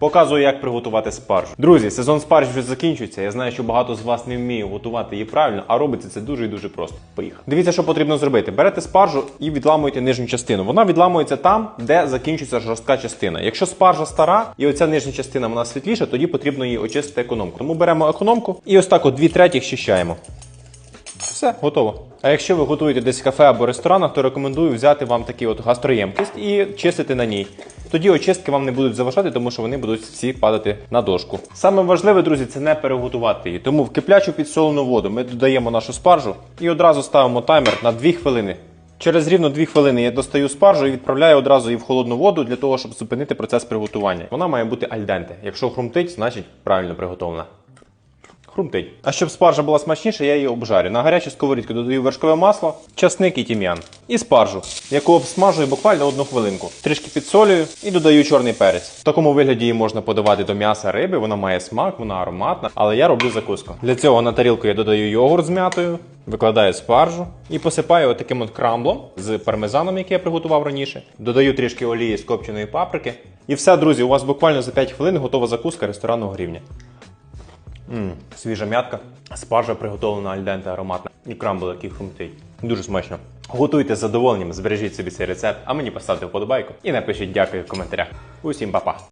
Показую, як приготувати спаржу. Друзі, сезон спарж вже закінчується. Я знаю, що багато з вас не вміє готувати її правильно, а робиться це дуже і дуже просто. Поїхали. Дивіться, що потрібно зробити. Берете спаржу і відламуєте нижню частину. Вона відламується там, де закінчується жорстка частина. Якщо спаржа стара і оця нижня частина вона світліша, тоді потрібно її очистити економку. Тому беремо економку і ось так от дві третіх щищаємо. Все, готово. А якщо ви готуєте десь кафе або ресторанах, то рекомендую взяти вам такі от гастроємкість і чистити на ній. Тоді очистки вам не будуть заважати, тому що вони будуть всі падати на дошку. Саме важливе, друзі, це не переготувати її. Тому в киплячу підсолену воду ми додаємо нашу спаржу і одразу ставимо таймер на 2 хвилини. Через рівно 2 хвилини я достаю спаржу і відправляю одразу її в холодну воду для того, щоб зупинити процес приготування. Вона має бути альденте. Якщо хрумтить, значить правильно приготовлена. Хрумтить. А щоб спаржа була смачніша, я її обжарю. На гарячу сковорідку додаю вершкове масло, часник і тім'ян. І спаржу, яку обсмажую буквально одну хвилинку. Трішки підсолюю і додаю чорний перець. В такому вигляді її можна подавати до м'яса риби, вона має смак, вона ароматна, але я роблю закуску. Для цього на тарілку я додаю йогурт з м'ятою, викладаю спаржу і посипаю отаким от крамблом з пармезаном, який я приготував раніше. Додаю трішки олії з копченої паприки. І все, друзі, у вас буквально за 5 хвилин готова закуска ресторанного рівня. Мм, свіжа м'ятка, спаржа приготовлена альденте ароматна і крамбл, який хрумтить. Дуже смачно. Готуйте з задоволенням, збережіть собі цей рецепт, а мені поставте вподобайку і напишіть дякую в коментарях. Усім па-па!